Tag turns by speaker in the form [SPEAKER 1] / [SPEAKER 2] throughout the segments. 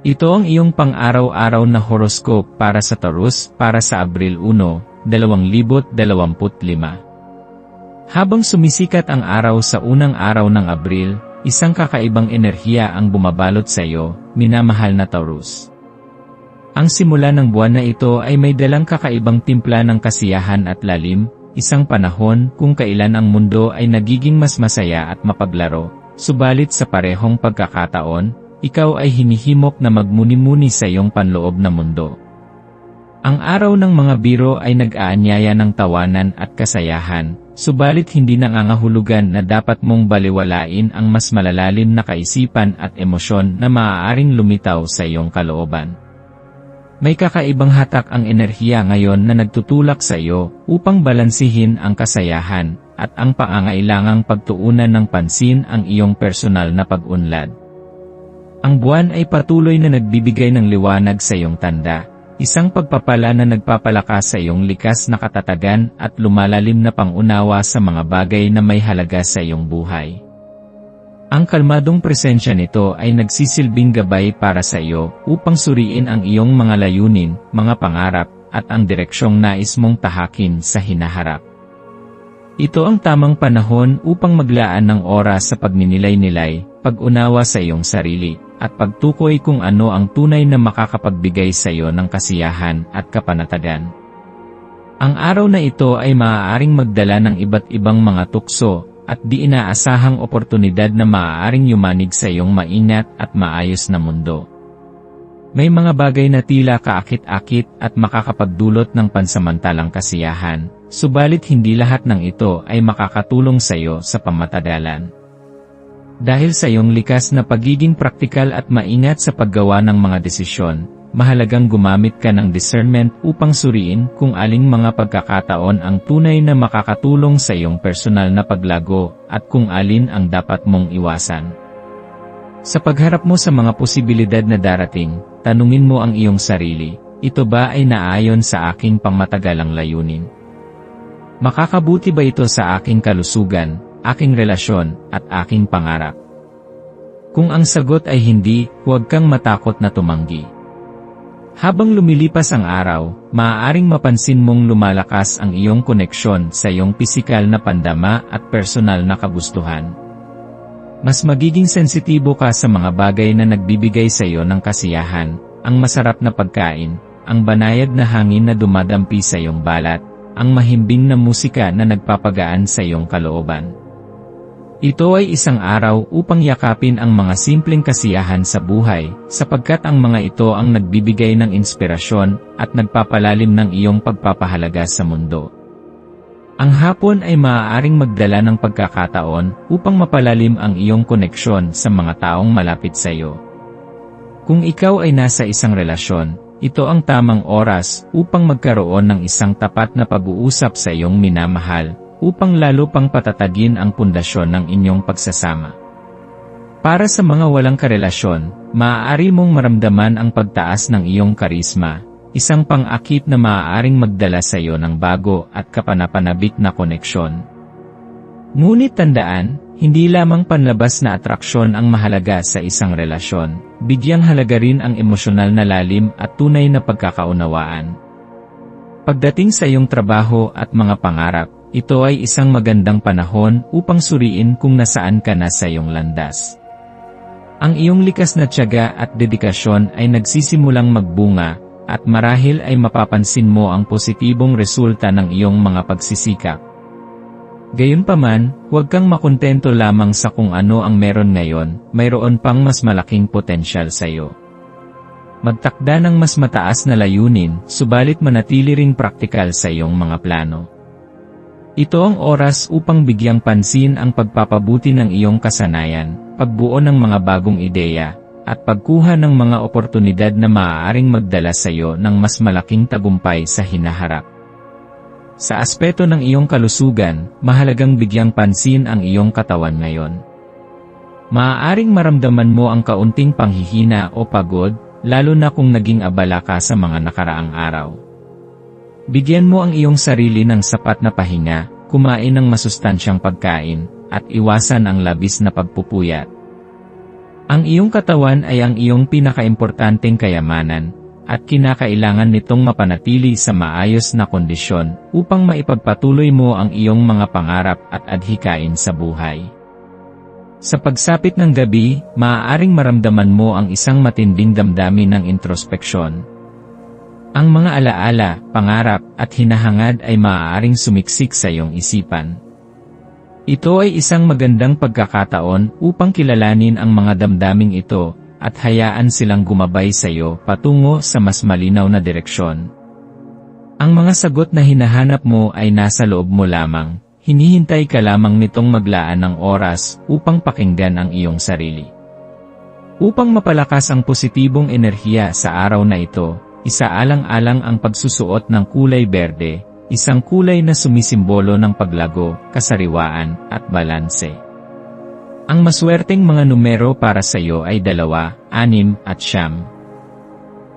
[SPEAKER 1] Ito ang iyong pang-araw-araw na horoscope para sa Taurus para sa Abril 1, 2025. Habang sumisikat ang araw sa unang araw ng Abril, isang kakaibang enerhiya ang bumabalot sa iyo, minamahal na Taurus. Ang simula ng buwan na ito ay may dalang kakaibang timpla ng kasiyahan at lalim, isang panahon kung kailan ang mundo ay nagiging mas masaya at mapaglaro, subalit sa parehong pagkakataon, ikaw ay hinihimok na magmuni-muni sa iyong panloob na mundo. Ang araw ng mga biro ay nag-aanyaya ng tawanan at kasayahan, subalit hindi nangangahulugan na dapat mong baliwalain ang mas malalalim na kaisipan at emosyon na maaaring lumitaw sa iyong kalooban. May kakaibang hatak ang enerhiya ngayon na nagtutulak sa iyo upang balansihin ang kasayahan at ang pangangailangang pagtuunan ng pansin ang iyong personal na pag-unlad. Ang buwan ay patuloy na nagbibigay ng liwanag sa iyong tanda, isang pagpapala na nagpapalakas sa iyong likas na katatagan at lumalalim na pangunawa sa mga bagay na may halaga sa iyong buhay. Ang kalmadong presensya nito ay nagsisilbing gabay para sa iyo upang suriin ang iyong mga layunin, mga pangarap, at ang direksyong nais mong tahakin sa hinaharap. Ito ang tamang panahon upang maglaan ng oras sa pagninilay-nilay, pag-unawa sa iyong sarili, at pagtukoy kung ano ang tunay na makakapagbigay sa iyo ng kasiyahan at kapanatagan. Ang araw na ito ay maaaring magdala ng iba't ibang mga tukso at di inaasahang oportunidad na maaaring yumanig sa iyong maingat at maayos na mundo. May mga bagay na tila kaakit-akit at makakapagdulot ng pansamantalang kasiyahan, subalit hindi lahat ng ito ay makakatulong sa iyo sa pamatagalan. Dahil sa iyong likas na pagiging praktikal at maingat sa paggawa ng mga desisyon, mahalagang gumamit ka ng discernment upang suriin kung aling mga pagkakataon ang tunay na makakatulong sa iyong personal na paglago at kung alin ang dapat mong iwasan. Sa pagharap mo sa mga posibilidad na darating, tanungin mo ang iyong sarili, ito ba ay naayon sa aking pangmatagalang layunin? Makakabuti ba ito sa aking kalusugan, aking relasyon, at aking pangarap. Kung ang sagot ay hindi, huwag kang matakot na tumanggi. Habang lumilipas ang araw, maaaring mapansin mong lumalakas ang iyong koneksyon sa iyong pisikal na pandama at personal na kagustuhan. Mas magiging sensitibo ka sa mga bagay na nagbibigay sa iyo ng kasiyahan, ang masarap na pagkain, ang banayad na hangin na dumadampi sa iyong balat, ang mahimbing na musika na nagpapagaan sa iyong kalooban. Ito ay isang araw upang yakapin ang mga simpleng kasiyahan sa buhay, sapagkat ang mga ito ang nagbibigay ng inspirasyon at nagpapalalim ng iyong pagpapahalaga sa mundo. Ang hapon ay maaaring magdala ng pagkakataon upang mapalalim ang iyong koneksyon sa mga taong malapit sa iyo. Kung ikaw ay nasa isang relasyon, ito ang tamang oras upang magkaroon ng isang tapat na pag-uusap sa iyong minamahal, upang lalo pang patatagin ang pundasyon ng inyong pagsasama. Para sa mga walang karelasyon, maaari mong maramdaman ang pagtaas ng iyong karisma, isang pang-akit na maaaring magdala sa iyo ng bago at kapanapanabik na koneksyon. Ngunit tandaan, hindi lamang panlabas na atraksyon ang mahalaga sa isang relasyon, bigyang halaga rin ang emosyonal na lalim at tunay na pagkakaunawaan. Pagdating sa iyong trabaho at mga pangarap, ito ay isang magandang panahon upang suriin kung nasaan ka na sa iyong landas. Ang iyong likas na tiyaga at dedikasyon ay nagsisimulang magbunga, at marahil ay mapapansin mo ang positibong resulta ng iyong mga pagsisikap. Gayunpaman, huwag kang makontento lamang sa kung ano ang meron ngayon, mayroon pang mas malaking potensyal sa iyo. Magtakda ng mas mataas na layunin, subalit manatili ring praktikal sa iyong mga plano. Ito ang oras upang bigyang pansin ang pagpapabuti ng iyong kasanayan, pagbuo ng mga bagong ideya, at pagkuha ng mga oportunidad na maaaring magdala sa iyo ng mas malaking tagumpay sa hinaharap. Sa aspeto ng iyong kalusugan, mahalagang bigyang pansin ang iyong katawan ngayon. Maaaring maramdaman mo ang kaunting panghihina o pagod, lalo na kung naging abala ka sa mga nakaraang araw. Bigyan mo ang iyong sarili ng sapat na pahinga, kumain ng masustansyang pagkain, at iwasan ang labis na pagpupuyat. Ang iyong katawan ay ang iyong pinakaimportanteng kayamanan, at kinakailangan nitong mapanatili sa maayos na kondisyon upang maipagpatuloy mo ang iyong mga pangarap at adhikain sa buhay. Sa pagsapit ng gabi, maaaring maramdaman mo ang isang matinding damdamin ng introspeksyon. Ang mga alaala, pangarap, at hinahangad ay maaaring sumiksik sa iyong isipan. Ito ay isang magandang pagkakataon upang kilalanin ang mga damdaming ito at hayaan silang gumabay sa iyo patungo sa mas malinaw na direksyon. Ang mga sagot na hinahanap mo ay nasa loob mo lamang, hinihintay ka lamang nitong maglaan ng oras upang pakinggan ang iyong sarili. Upang mapalakas ang positibong enerhiya sa araw na ito, isaalang-alang ang pagsusuot ng kulay berde, isang kulay na sumisimbolo ng paglago, kasariwaan, at balanse. Ang maswerteng mga numero para sa iyo ay dalawa, anim, at siyam.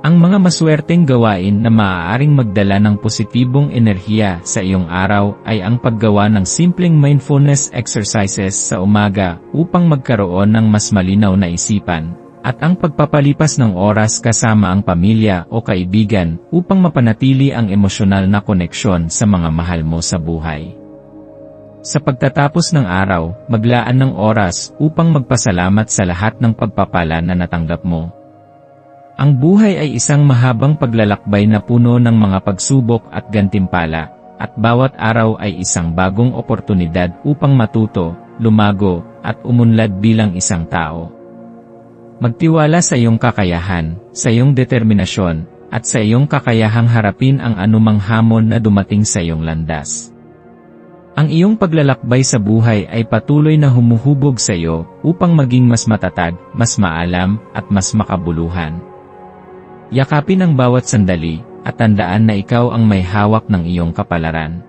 [SPEAKER 1] Ang mga maswerteng gawain na maaaring magdala ng positibong enerhiya sa iyong araw ay ang paggawa ng simpleng mindfulness exercises sa umaga upang magkaroon ng mas malinaw na isipan, at ang pagpapalipas ng oras kasama ang pamilya o kaibigan upang mapanatili ang emosyonal na koneksyon sa mga mahal mo sa buhay. Sa pagtatapos ng araw, maglaan ng oras upang magpasalamat sa lahat ng pagpapala na natanggap mo. Ang buhay ay isang mahabang paglalakbay na puno ng mga pagsubok at gantimpala, at bawat araw ay isang bagong oportunidad upang matuto, lumago, at umunlad bilang isang tao. Magtiwala sa iyong kakayahan, sa iyong determinasyon, at sa iyong kakayahang harapin ang anumang hamon na dumating sa iyong landas. Ang iyong paglalakbay sa buhay ay patuloy na humuhubog sa iyo upang maging mas matatag, mas maalam, at mas makabuluhan. Yakapin ang bawat sandali, at tandaan na ikaw ang may hawak ng iyong kapalaran.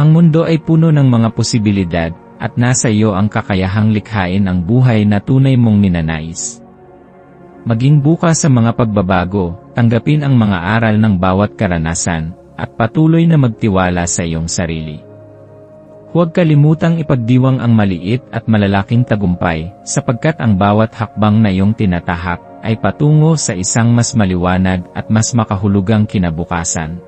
[SPEAKER 1] Ang mundo ay puno ng mga posibilidad, at nasa iyo ang kakayahang likhain ang buhay na tunay mong ninanais. Maging bukas sa mga pagbabago, tanggapin ang mga aral ng bawat karanasan, at patuloy na magtiwala sa iyong sarili. Huwag kalimutang ipagdiwang ang maliit at malalaking tagumpay, sapagkat ang bawat hakbang na iyong tinatahak ay patungo sa isang mas maliwanag at mas makahulugang kinabukasan.